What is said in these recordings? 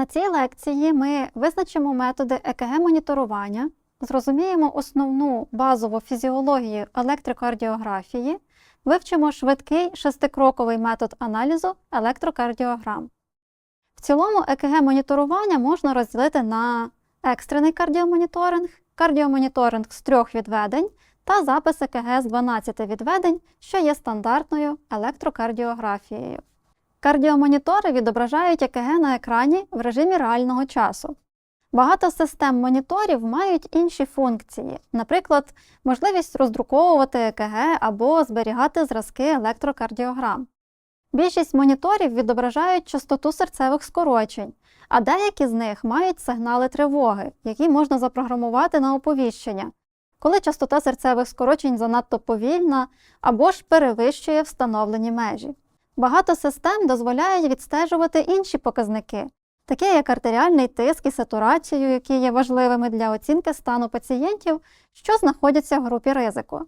На цій лекції ми визначимо методи ЕКГ-моніторування, зрозуміємо основну базову фізіологію електрокардіографії, вивчимо швидкий шестикроковий метод аналізу електрокардіограм. В цілому ЕКГ-моніторування можна розділити на екстрений кардіомоніторинг, кардіомоніторинг з трьох відведень та запис ЕКГ з 12 відведень, що є стандартною електрокардіографією. Кардіомонітори відображають ЕКГ на екрані в режимі реального часу. Багато систем моніторів мають інші функції, наприклад, можливість роздруковувати ЕКГ або зберігати зразки електрокардіограм. Більшість моніторів відображають частоту серцевих скорочень, а деякі з них мають сигнали тривоги, які можна запрограмувати на оповіщення, коли частота серцевих скорочень занадто повільна або ж перевищує встановлені межі. Багато систем дозволяють відстежувати інші показники, такі як артеріальний тиск і сатурацію, які є важливими для оцінки стану пацієнтів, що знаходяться в групі ризику.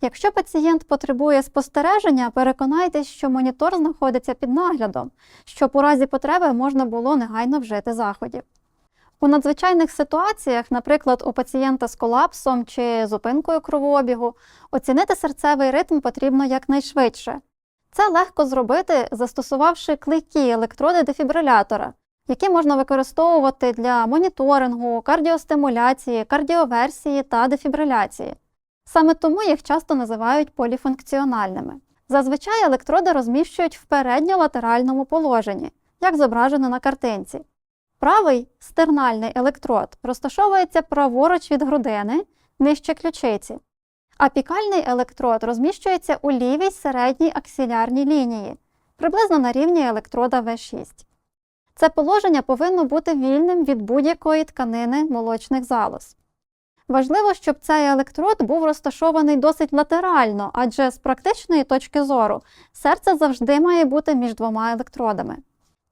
Якщо пацієнт потребує спостереження, переконайтесь, що монітор знаходиться під наглядом, щоб у разі потреби можна було негайно вжити заходів. У надзвичайних ситуаціях, наприклад, у пацієнта з колапсом чи зупинкою кровообігу, оцінити серцевий ритм потрібно якнайшвидше. Це легко зробити, застосувавши клейкі електроди дефібрилятора, які можна використовувати для моніторингу, кардіостимуляції, кардіоверсії та дефібриляції. Саме тому їх часто називають поліфункціональними. Зазвичай електроди розміщують в передньолатеральному положенні, як зображено на картинці. Правий стернальний електрод розташовується праворуч від грудини, нижче ключиці. Апікальний електрод розміщується у лівій середній аксілярній лінії, приблизно на рівні електрода В6. Це положення повинно бути вільним від будь-якої тканини молочних залоз. Важливо, щоб цей електрод був розташований досить латерально, адже з практичної точки зору серце завжди має бути між двома електродами.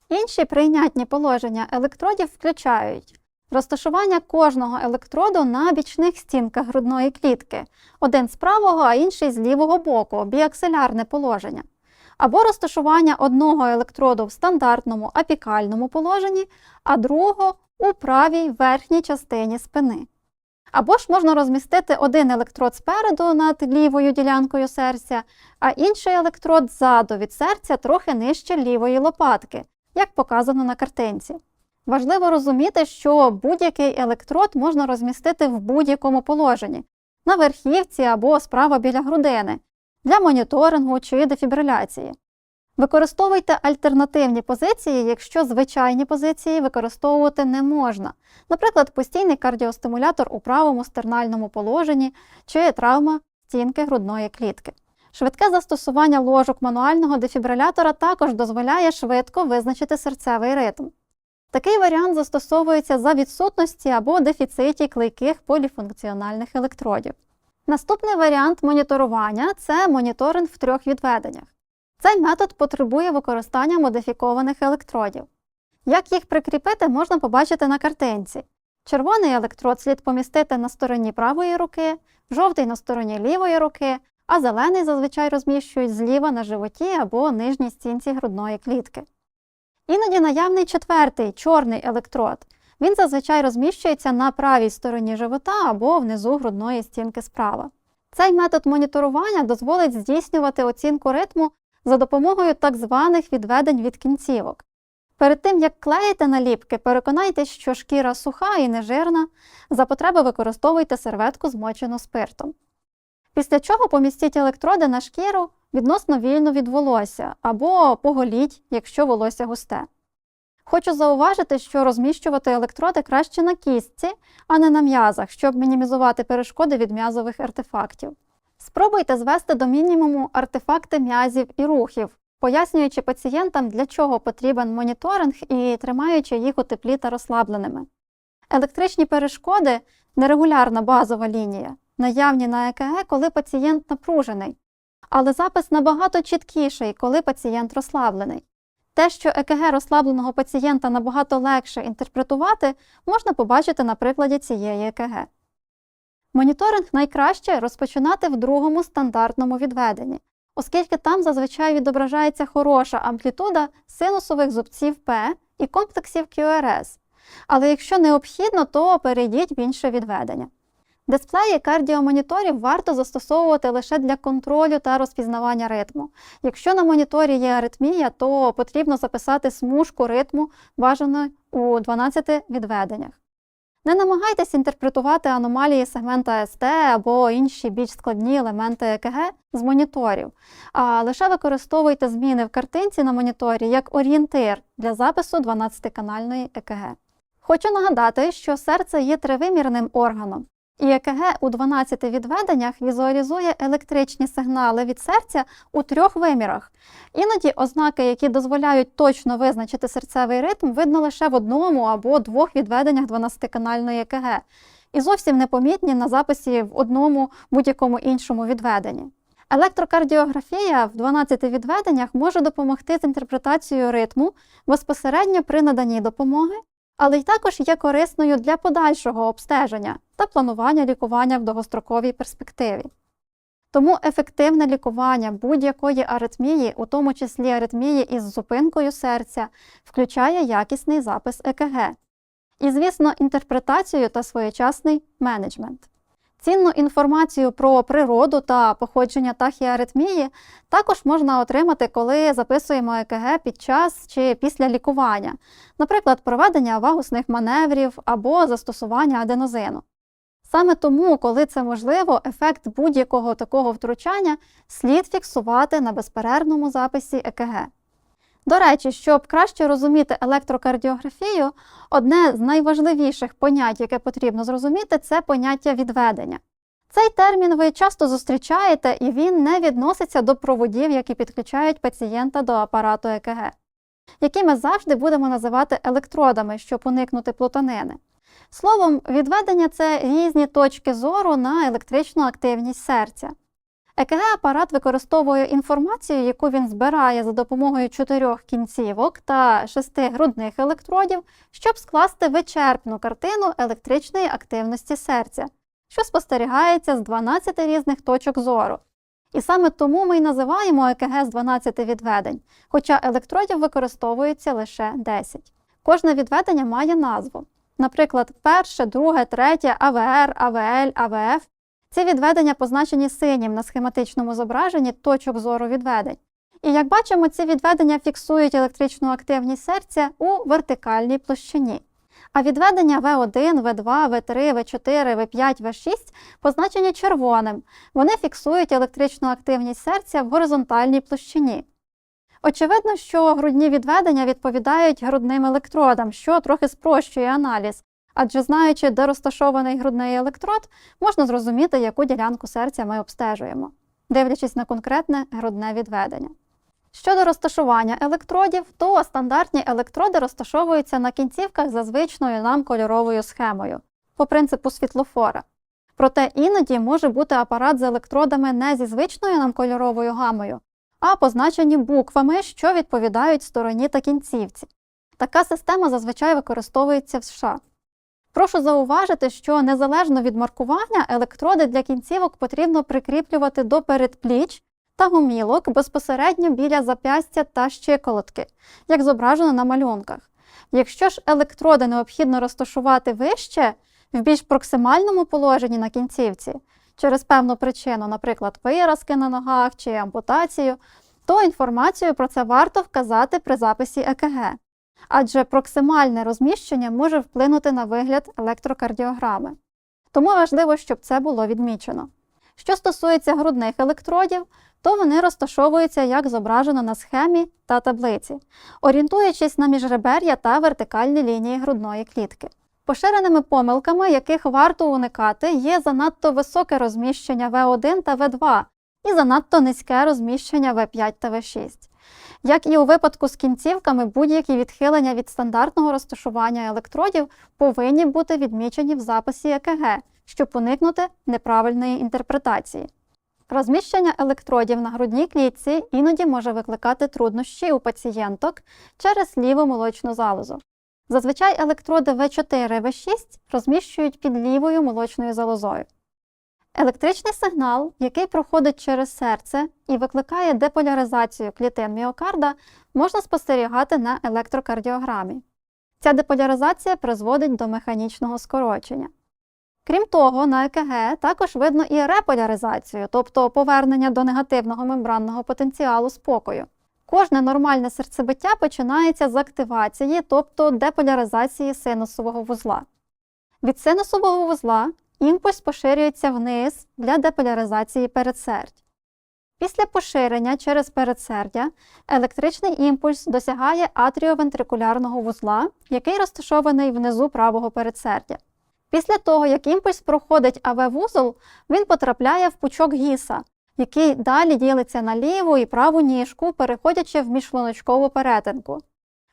Інші прийнятні положення електродів включають розташування кожного електроду на бічних стінках грудної клітки, один з правого, а інший з лівого боку, біаксилярне положення, або розташування одного електроду в стандартному апікальному положенні, а другого у правій верхній частині спини. Або ж можна розмістити один електрод спереду над лівою ділянкою серця, а інший електрод ззаду від серця трохи нижче лівої лопатки, як показано на картинці. Важливо розуміти, що будь-який електрод можна розмістити в будь-якому положенні на верхівці або справа біля грудини для моніторингу чи дефібриляції. Використовуйте альтернативні позиції, якщо звичайні позиції використовувати не можна, наприклад, постійний кардіостимулятор у правому стернальному положенні чи травма стінки грудної клітки. Швидке застосування ложок мануального дефібрилятора також дозволяє швидко визначити серцевий ритм. Такий варіант застосовується за відсутності або дефіциті клейких поліфункціональних електродів. Наступний варіант моніторування це моніторинг в трьох відведеннях. Цей метод потребує використання модифікованих електродів. Як їх прикріпити, можна побачити на картинці. Червоний електрод слід помістити на стороні правої руки, жовтий на стороні лівої руки, а зелений зазвичай розміщують зліва на животі або нижній стінці грудної клітки. Іноді наявний четвертий чорний електрод. Він зазвичай розміщується на правій стороні живота або внизу грудної стінки справа. Цей метод моніторування дозволить здійснювати оцінку ритму за допомогою так званих відведень від кінцівок. Перед тим, як клеїти наліпки, переконайтесь, що шкіра суха і нежирна, за потреби використовуйте серветку змочену спиртом. Після чого помістіть електроди на шкіру відносно вільно від волосся або поголіть, якщо волосся густе. Хочу зауважити, що розміщувати електроди краще на кістці, а не на м'язах, щоб мінімізувати перешкоди від м'язових артефактів. Спробуйте звести до мінімуму артефакти м'язів і рухів, пояснюючи пацієнтам, для чого потрібен моніторинг і тримаючи їх у теплі та розслабленими. Електричні перешкоди нерегулярна базова лінія, наявні на ЕКГ, коли пацієнт напружений, але запис набагато чіткіший, коли пацієнт розслаблений. Те, що ЕКГ розслабленого пацієнта набагато легше інтерпретувати, можна побачити на прикладі цієї ЕКГ. Моніторинг найкраще розпочинати в другому стандартному відведенні, оскільки там зазвичай відображається хороша амплітуда синусових зубців П і комплексів QRS. Але якщо необхідно, то перейдіть в інше відведення. Дисплеї кардіомоніторів варто застосовувати лише для контролю та розпізнавання ритму. Якщо на моніторі є аритмія, то потрібно записати смужку ритму, бажано у 12 відведеннях. Не намагайтесь інтерпретувати аномалії сегмента СТ або інші більш складні елементи ЕКГ з моніторів, а лише використовуйте зміни в картинці на моніторі як орієнтир для запису 12-канальної ЕКГ. Хочу нагадати, що серце є тривимірним органом, і ЕКГ у 12 відведеннях візуалізує електричні сигнали від серця у трьох вимірах. Іноді ознаки, які дозволяють точно визначити серцевий ритм, видно лише в одному або двох відведеннях 12-канальної ЕКГ, і зовсім непомітні на записі в одному будь-якому іншому відведенні. Електрокардіографія в 12 відведеннях може допомогти з інтерпретацією ритму безпосередньо при наданні допомоги, але й також є корисною для подальшого обстеження та планування лікування в довгостроковій перспективі. Тому ефективне лікування будь-якої аритмії, у тому числі аритмії із зупинкою серця, включає якісний запис ЕКГ і, звісно, інтерпретацію та своєчасний менеджмент. Цінну інформацію про природу та походження тахіаритмії також можна отримати, коли записуємо ЕКГ під час чи після лікування, наприклад, проведення вагусних маневрів або застосування аденозину. Саме тому, коли це можливо, ефект будь-якого такого втручання слід фіксувати на безперервному записі ЕКГ. До речі, щоб краще розуміти електрокардіографію, одне з найважливіших понять, яке потрібно зрозуміти, це поняття відведення. Цей термін ви часто зустрічаєте, і він не відноситься до проводів, які підключають пацієнта до апарату ЕКГ, які ми завжди будемо називати електродами, щоб уникнути плутанини. Словом, відведення це різні точки зору на електричну активність серця. ЕКГ-апарат використовує інформацію, яку він збирає за допомогою чотирьох кінцівок та шести грудних електродів, щоб скласти вичерпну картину електричної активності серця, що спостерігається з 12 різних точок зору. І саме тому ми й називаємо ЕКГ з 12 відведень, хоча електродів використовується лише 10. Кожне відведення має назву. Наприклад, перше, друге, третє, АВР, АВЛ, АВФ ці відведення позначені синім на схематичному зображенні точок зору відведень. І як бачимо, ці відведення фіксують електричну активність серця у вертикальній площині. А відведення В1, В2, В3, В4, В5, В6 позначені червоним. Вони фіксують електричну активність серця в горизонтальній площині. Очевидно, що грудні відведення відповідають грудним електродам, що трохи спрощує аналіз, адже знаючи, де розташований грудний електрод, можна зрозуміти, яку ділянку серця ми обстежуємо, дивлячись на конкретне грудне відведення. Щодо розташування електродів, то стандартні електроди розташовуються на кінцівках за звичною нам кольоровою схемою, по принципу світлофора. Проте іноді може бути апарат з електродами не зі звичною нам кольоровою гамою, а позначені буквами, що відповідають стороні та кінцівці. Така система зазвичай використовується в США. Прошу зауважити, що незалежно від маркування електроди для кінцівок потрібно прикріплювати до передпліч та гумілок безпосередньо біля запястя та щиколотки, як зображено на малюнках. Якщо ж електроди необхідно розташувати вище, в більш проксимальному положенні на кінцівці, через певну причину, наприклад, виразки на ногах чи ампутацію, то інформацію про це варто вказати при записі ЕКГ адже проксимальне розміщення може вплинути на вигляд електрокардіограми. Тому важливо, щоб це було відмічено. Що стосується грудних електродів, то вони розташовуються як зображено на схемі та таблиці, орієнтуючись на міжребер'я та вертикальні лінії грудної клітки. Поширеними помилками, яких варто уникати, є занадто високе розміщення В1 та В2 і занадто низьке розміщення В5 та В6. Як і у випадку з кінцівками, будь-які відхилення від стандартного розташування електродів повинні бути відмічені в записі ЕКГ, щоб уникнути неправильної інтерпретації. Розміщення електродів на грудній клітці іноді може викликати труднощі у пацієнток через ліву молочну залозу. Зазвичай електроди В4 В6 розміщують під лівою молочною залозою. Електричний сигнал, який проходить через серце і викликає деполяризацію клітин міокарда, можна спостерігати на електрокардіограмі. Ця деполяризація призводить до механічного скорочення. Крім того, на ЕКГ також видно і реполяризацію, тобто повернення до негативного мембранного потенціалу спокою. Кожне нормальне серцебиття починається з активації, тобто деполяризації синусового вузла. Від синусового вузла імпульс поширюється вниз для деполяризації передсердь. Після поширення через передсердя електричний імпульс досягає атріовентрикулярного вузла, який розташований внизу правого передсердя. Після того, як імпульс проходить АВ-вузол, він потрапляє в пучок гіса, який далі ділиться на ліву і праву ніжку, переходячи в міжшлуночкову перетинку.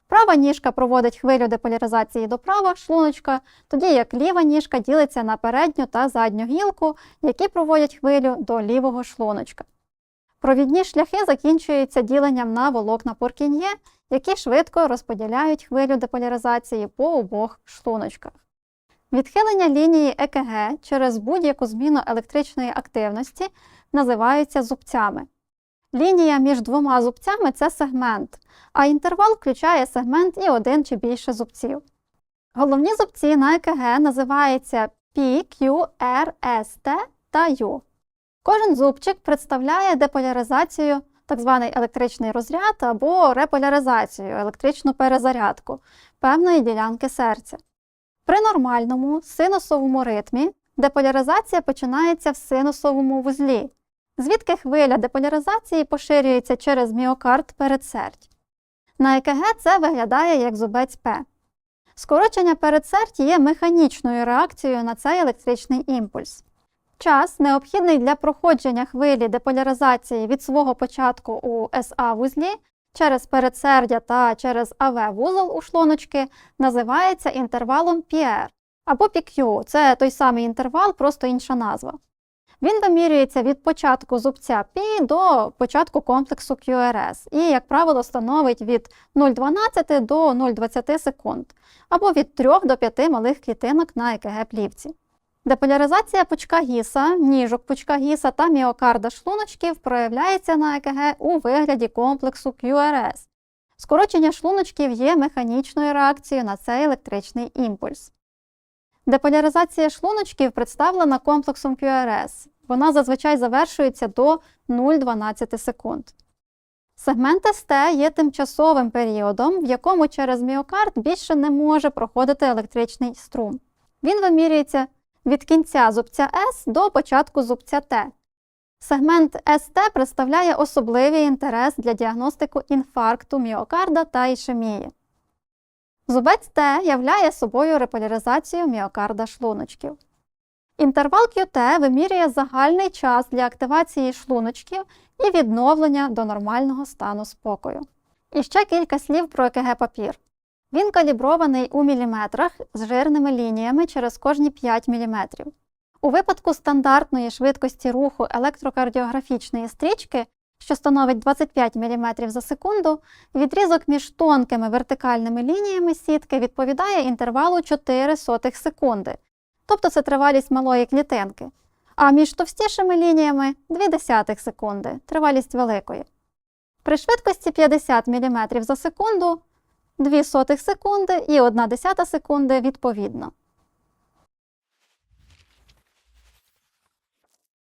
Права ніжка проводить хвилю деполяризації до права шлуночка, тоді як ліва ніжка ділиться на передню та задню гілку, які проводять хвилю до лівого шлуночка. Провідні шляхи закінчуються діленням на волокна Пуркін'є, які швидко розподіляють хвилю деполяризації по обох шлуночках. Відхилення лінії ЕКГ через будь-яку зміну електричної активності називаються зубцями. Лінія між двома зубцями це сегмент, а інтервал включає сегмент і один чи більше зубців. Головні зубці на ЕКГ називаються P, Q, R, S, T та U. Кожен зубчик представляє деполяризацію, так званий електричний розряд або реполяризацію, електричну перезарядку певної ділянки серця. При нормальному синусовому ритмі деполяризація починається в синусовому вузлі, звідки хвиля деполяризації поширюється через міокард передсердь. На ЕКГ це виглядає як зубець П. Скорочення передсердь є механічною реакцією на цей електричний імпульс. Час, необхідний для проходження хвилі деполяризації від свого початку у СА-вузлі через передсердя та через АВ-вузол у шлуночки, називається інтервалом PR або PQ. Це той самий інтервал, просто інша назва. Він вимірюється від початку зубця P до початку комплексу QRS і, як правило, становить від 0,12 до 0,20 секунд або від 3 до 5 малих клітинок на ЕКГ-плівці. Деполяризація пучка гіса, ніжок пучка гіса та міокарда шлуночків проявляється на ЕКГ у вигляді комплексу QRS. Скорочення шлуночків є механічною реакцією на цей електричний імпульс. Деполяризація шлуночків представлена комплексом QRS. Вона зазвичай завершується до 0,12 секунд. Сегмент СТ є тимчасовим періодом, в якому через міокард більше не може проходити електричний струм. Він вимірюється від кінця зубця С до початку зубця Т. Сегмент СТ представляє особливий інтерес для діагностику інфаркту міокарда та ішемії. Зубець Т являє собою реполяризацію міокарда шлуночків. Інтервал QT вимірює загальний час для активації шлуночків і відновлення до нормального стану спокою. І ще кілька слів про ЕКГ-папір. Він калібрований у міліметрах з жирними лініями через кожні 5 мм. У випадку стандартної швидкості руху електрокардіографічної стрічки, що становить 25 мм за секунду, відрізок між тонкими вертикальними лініями сітки відповідає інтервалу 4 сотих секунди, тобто це тривалість малої клітинки, а між товстішими лініями 2 десятих секунди, тривалість великої. При швидкості 50 мм за секунду 2 сотих секунди і 1 десята секунди відповідно.